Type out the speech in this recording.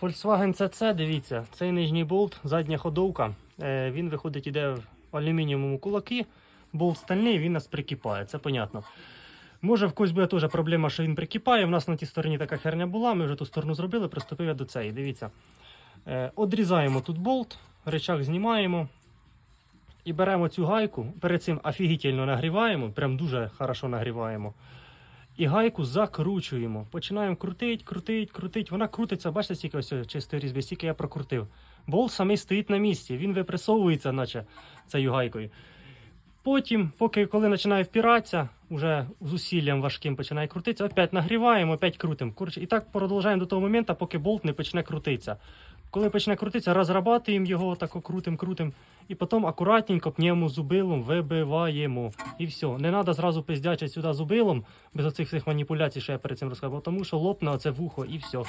Volkswagen CC, дивіться, цей нижній болт, задня ходовка. Е, він виходить, іде в алюмінієвому кулаки. Болт стальний, він нас прикипає, це понятно. Може, в когось буде теж проблема, що він прикипає. У нас на тій стороні така херня була, ми вже ту сторону зробили, приступив я до цієї. Дивіться. Е, одрізаємо тут болт, речах знімаємо. І беремо цю гайку, перед цим офігітельно нагріваємо, прям дуже хорошо нагріваємо. І гайку закручуємо. Починаємо крутить, крутить, крутить. Вона крутиться, бачите, стільки ось чистої різьби, стільки я прокрутив. Болт самий стоїть на місці, він випресовується, наче цією гайкою. Потім, поки коли починає впиратися, вже з усиллям важким починає крутитися, опять нагріваємо, опять крутимо. Коротше, і так продовжуємо до того моменту, поки болт не почне крутитися. Коли почне крутитися, розрабатуємо його, так крутим, крутим, і потім акуратненько пневмозубилом вибиваємо. І все. Не треба зразу пиздячити сюди зубилом, без оцих всіх маніпуляцій, що я перед цим розказував, тому що лопне оце вухо і все.